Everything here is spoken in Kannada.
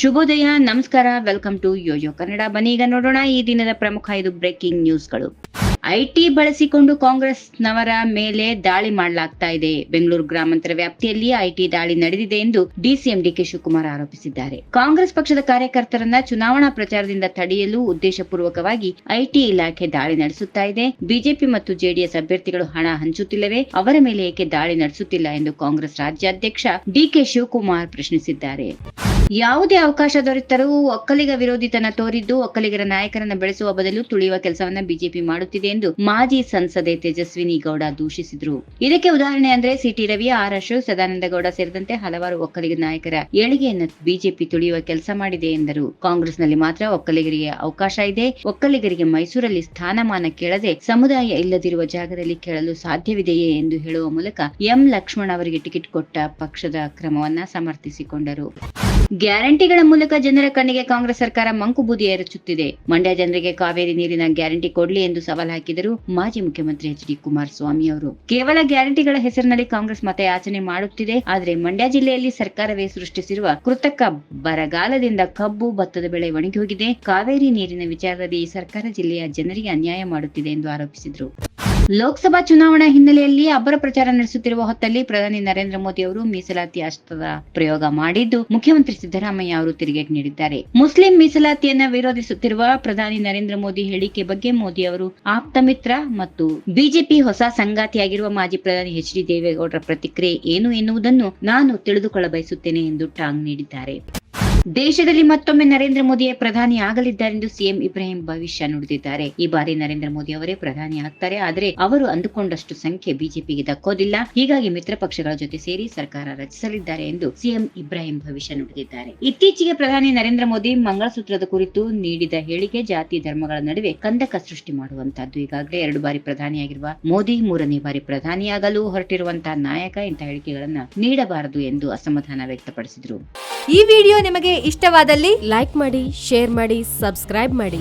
ಶುಭೋದಯ, ನಮಸ್ಕಾರ ವೆಲ್ಕಮ್ ಟು ಯೋಯೋ ಕನ್ನಡ ಬನ್ನಿ, ಈಗ ನೋಡೋಣ ಈ ದಿನದ ಪ್ರಮುಖ ಐದು ಬ್ರೇಕಿಂಗ್ ನ್ಯೂಸ್ಗಳು ಐಟಿ ಬಳಸಿಕೊಂಡು ಕಾಂಗ್ರೆಸ್ನವರ ಮೇಲೆ ದಾಳಿ ಮಾಡಲಾಗ್ತಾ ಇದೆ. ಬೆಂಗಳೂರು ಗ್ರಾಮಾಂತರ ವ್ಯಾಪ್ತಿಯಲ್ಲಿ ಐಟಿ ದಾಳಿ ನಡೆದಿದೆ ಎಂದು ಡಿಸಿಎಂ ಡಿಕೆ ಶಿವಕುಮಾರ್ ಆರೋಪಿಸಿದ್ದಾರೆ. ಕಾಂಗ್ರೆಸ್ ಪಕ್ಷದ ಕಾರ್ಯಕರ್ತರನ್ನ ಚುನಾವಣಾ ಪ್ರಚಾರದಿಂದ ತಡೆಯಲು ಉದ್ದೇಶಪೂರ್ವಕವಾಗಿ ಐಟಿ ಇಲಾಖೆ ದಾಳಿ ನಡೆಸುತ್ತಾ ಇದೆ. ಬಿಜೆಪಿ ಮತ್ತು ಜೆಡಿಎಸ್ ಅಭ್ಯರ್ಥಿಗಳು ಹಣ ಹಂಚುತ್ತಿಲ್ಲವೇ? ಅವರ ಮೇಲೆ ಏಕೆ ದಾಳಿ ನಡೆಸುತ್ತಿಲ್ಲ ಎಂದು ಕಾಂಗ್ರೆಸ್ ರಾಜ್ಯಾಧ್ಯಕ್ಷ ಡಿಕೆ ಶಿವಕುಮಾರ್ ಪ್ರಶ್ನಿಸಿದ್ದಾರೆ. ಯಾವುದೇ ಅವಕಾಶ ದೊರೆತರೂ ಒಕ್ಕಲಿಗ ವಿರೋಧಿತನ ತೋರಿದ್ದು ಒಕ್ಕಲಿಗರ ನಾಯಕರನ್ನ ಬೆಳೆಸುವ ಬದಲು ತುಳಿಯುವ ಕೆಲಸವನ್ನ ಬಿಜೆಪಿ ಮಾಡುತ್ತಿದೆ ಎಂದು ಮಾಜಿ ಸಂಸದೆ ತೇಜಸ್ವಿನಿ ಗೌಡ ದೂಷಿಸಿದ್ರು. ಇದಕ್ಕೆ ಉದಾಹರಣೆ ಅಂದ್ರೆ C T Ravi, R Ashok Sadananda Gowda ಸೇರಿದಂತೆ ಹಲವಾರು ಒಕ್ಕಲಿಗ ನಾಯಕರ ಏಳಿಗೆಯನ್ನು ಬಿಜೆಪಿ ತುಳಿಯುವ ಕೆಲಸ ಮಾಡಿದೆ ಎಂದರು. ಕಾಂಗ್ರೆಸ್ನಲ್ಲಿ ಮಾತ್ರ ಒಕ್ಕಲಿಗರಿಗೆ ಅವಕಾಶ ಇದೆ. ಒಕ್ಕಲಿಗರಿಗೆ ಮೈಸೂರಲ್ಲಿ ಸ್ಥಾನಮಾನ ಕೇಳದೆ ಸಮುದಾಯ ಇಲ್ಲದಿರುವ ಜಾಗದಲ್ಲಿ ಕೇಳಲು ಸಾಧ್ಯವಿದೆಯೇ ಎಂದು ಹೇಳುವ ಮೂಲಕ ಎಂ ಲಕ್ಷ್ಮಣ್ ಅವರಿಗೆ ಟಿಕೆಟ್ ಕೊಟ್ಟ ಪಕ್ಷದ ಕ್ರಮವನ್ನ ಸಮರ್ಥಿಸಿಕೊಂಡರು. ಗ್ಯಾರಂಟಿಗಳ ಮೂಲಕ ಜನರ ಕಣ್ಣಿಗೆ ಕಾಂಗ್ರೆಸ್ ಸರ್ಕಾರ ಮಂಕುಬೂದಿ ಎರಚುತ್ತಿದೆ. ಮಂಡ್ಯ ಜನರಿಗೆ ಕಾವೇರಿ ನೀರಿನ ಗ್ಯಾರಂಟಿ ಕೊಡ್ಲಿ ಎಂದು ಸವಾಲು ಹಾಕಿದರು ಮಾಜಿ ಮುಖ್ಯಮಂತ್ರಿ ಎಚ್ ಡಿ ಕುಮಾರಸ್ವಾಮಿ ಅವರು. ಕೇವಲ ಗ್ಯಾರಂಟಿಗಳ ಹೆಸರಿನಲ್ಲಿ ಕಾಂಗ್ರೆಸ್ ಮತಯಾಚನೆ ಮಾಡುತ್ತಿದೆ. ಆದರೆ ಮಂಡ್ಯ ಜಿಲ್ಲೆಯಲ್ಲಿ ಸರ್ಕಾರವೇ ಸೃಷ್ಟಿಸಿರುವ ಕೃತಕ ಬರಗಾಲದಿಂದ ಕಬ್ಬು, ಭತ್ತದ ಬೆಳೆ ಒಣಗಿ ಹೋಗಿದೆ. ಕಾವೇರಿ ನೀರಿನ ವಿಚಾರದಲ್ಲಿ ಸರ್ಕಾರ ಜಿಲ್ಲೆಯ ಜನರಿಗೆ ಅನ್ಯಾಯ ಮಾಡುತ್ತಿದೆ ಎಂದು ಆರೋಪಿಸಿದರು. ಲೋಕಸಭಾ ಚುನಾವಣಾ ಹಿನ್ನೆಲೆಯಲ್ಲಿ ಅಬ್ಬರ ಪ್ರಚಾರ ನಡೆಸುತ್ತಿರುವ ಹೊತ್ತಲ್ಲಿ ಪ್ರಧಾನಿ ನರೇಂದ್ರ ಮೋದಿ ಅವರು ಮೀಸಲಾತಿ ಅಸ್ತ್ರದ ಪ್ರಯೋಗ ಮಾಡಿದ್ದು ಮುಖ್ಯಮಂತ್ರಿ ಸಿದ್ದರಾಮಯ್ಯ ಅವರು ತಿರುಗೇಟು ನೀಡಿದ್ದಾರೆ. ಮುಸ್ಲಿಂ ಮೀಸಲಾತಿಯನ್ನ ವಿರೋಧಿಸುತ್ತಿರುವ ಪ್ರಧಾನಿ ನರೇಂದ್ರ ಮೋದಿ ಹೇಳಿಕೆ ಬಗ್ಗೆ ಮೋದಿ ಅವರು ಆಪ್ತ ಮಿತ್ರ ಮತ್ತು ಬಿಜೆಪಿ ಹೊಸ ಸಂಗಾತಿಯಾಗಿರುವ ಮಾಜಿ ಪ್ರಧಾನಿ ಎಚ್ ಡಿ ದೇವೇಗೌಡರ ಪ್ರತಿಕ್ರಿಯೆ ಏನು ಎನ್ನುವುದನ್ನು ನಾನು ತಿಳಿದುಕೊಳ್ಳ ಬಯಸುತ್ತೇನೆ ಎಂದು ಟಾಂಗ್ ನೀಡಿದ್ದಾರೆ. ದೇಶದಲ್ಲಿ ಮತ್ತೊಮ್ಮೆ ನರೇಂದ್ರ ಮೋದಿಯೇ ಪ್ರಧಾನಿ ಆಗಲಿದ್ದಾರೆಂದು ಸಿಎಂ ಇಬ್ರಾಹಿಂ ಭವಿಷ್ಯ ನುಡಿದಿದ್ದಾರೆ. ಈ ಬಾರಿ ನರೇಂದ್ರ ಮೋದಿ ಅವರೇ ಪ್ರಧಾನಿ ಆಗ್ತಾರೆ. ಆದರೆ ಅವರು ಅಂದುಕೊಂಡಷ್ಟು ಸಂಖ್ಯೆ ಬಿಜೆಪಿಗೆ ದಕ್ಕೋದಿಲ್ಲ. ಹೀಗಾಗಿ ಮಿತ್ರ ಪಕ್ಷಗಳ ಜೊತೆ ಸೇರಿ ಸರ್ಕಾರ ರಚಿಸಲಿದ್ದಾರೆ ಎಂದು ಸಿಎಂ ಇಬ್ರಾಹಿಂ ಭವಿಷ್ಯ ನುಡಿದಿದ್ದಾರೆ. ಇತ್ತೀಚೆಗೆ ಪ್ರಧಾನಿ ನರೇಂದ್ರ ಮೋದಿ ಮಂಗಳಸೂತ್ರದ ಕುರಿತು ನೀಡಿದ ಹೇಳಿಕೆ ಜಾತಿ ಧರ್ಮಗಳ ನಡುವೆ ಕಂದಕ ಸೃಷ್ಟಿ ಮಾಡುವಂತಹದ್ದು ಈಗಾಗಲೇ ಎರಡು ಬಾರಿ ಪ್ರಧಾನಿಯಾಗಿರುವ ಮೋದಿ ಮೂರನೇ ಬಾರಿ ಪ್ರಧಾನಿಯಾಗಲು ಹೊರಟಿರುವಂತಹ ನಾಯಕ ಇಂತಹ ಹೇಳಿಕೆಗಳನ್ನು ನೀಡಬಾರದು ಎಂದು ಅಸಮಾಧಾನ ವ್ಯಕ್ತಪಡಿಸಿದರು. ಈ ವಿಡಿಯೋ ನಿಮಗೆ ಇಷ್ಟವಾದಲ್ಲಿ ಲೈಕ್ ಮಾಡಿ ಶೇರ್ ಮಾಡಿ ಸಬ್ಸ್ಕ್ರೈಬ್ ಮಾಡಿ.